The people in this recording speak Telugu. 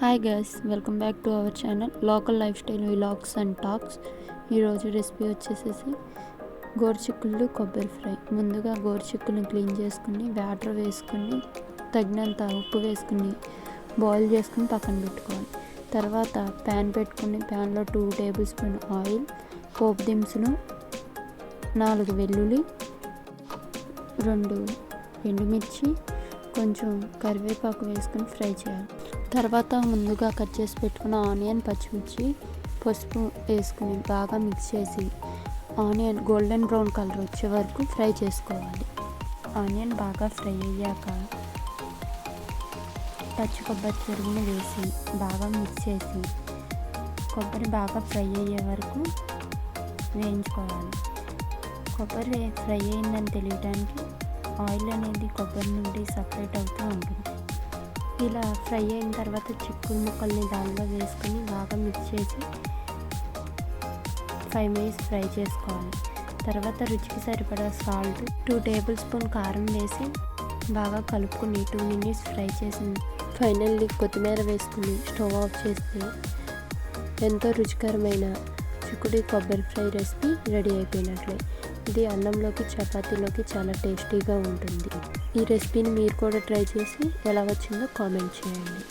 Hi guys welcome back to our channel local lifestyle vlogs and talks ఈరోజు రెసిపీ వచ్చేసేసి గోరుచిక్కుళ్ళు కొబ్బరి ఫ్రై. ముందుగా గోరుచిక్కులను క్లీన్ చేసుకుని వాటర్ వేసుకుని తగినంత ఉప్పు వేసుకుని బాయిల్ చేసుకుని పక్కన పెట్టుకోవాలి. తర్వాత ప్యాన్ పెట్టుకుని ప్యాన్లో టూ టేబుల్ స్పూన్ ఆయిల్ పోపు దినుసులు నాలుగు వెల్లుల్లి రెండు ఎండుమిర్చి కొంచెం కరివేపాకు వేసుకుని ఫ్రై చేయాలి. తర్వాత ముందుగా కట్ చేసి పెట్టుకున్న ఆనియన్ పచ్చిమిర్చి పసుపు వేసుకుని బాగా మిక్స్ చేసి ఆనియన్ గోల్డెన్ బ్రౌన్ కలర్ వచ్చే వరకు ఫ్రై చేసుకోవాలి. ఆనియన్ బాగా ఫ్రై అయ్యాక పచ్చి కొబ్బరి తురుగుని వేసి బాగా మిక్స్ చేసి కొబ్బరి బాగా ఫ్రై అయ్యే వరకు వేయించుకోవాలి. కొబ్బరి ఫ్రై అయిందని తెలియడానికి ఆయిల్ అనేది కొబ్బరి నుండి సపరేట్ అవుతూ ఉంటుంది. ఇలా ఫ్రై అయిన తర్వాత చిక్కుడు ముక్కల్ని దానిలో వేసుకొని బాగా మిక్స్ చేసి ఫైవ్ మినిట్స్ ఫ్రై చేసుకోవాలి. తర్వాత రుచికి సరిపడా సాల్ట్ టూ టేబుల్ స్పూన్ కారం వేసి బాగా కలుపుకుని టూ మినిట్స్ ఫ్రై చేసి ఫైనల్లీ కొత్తిమీర వేసుకుని స్టవ్ ఆఫ్ చేస్తే ఎంతో రుచికరమైన చిక్కుడు కొబ్బరి ఫ్రై రెసిపీ రెడీ అయిపోయినట్లే. ఇది అన్నంలోకి చపాతీలోకి చాలా టేస్టీగా ఉంటుంది. ఈ రెసిపీని మీరు కూడా ట్రై చేసి ఎలా వచ్చిందో కామెంట్ చేయండి.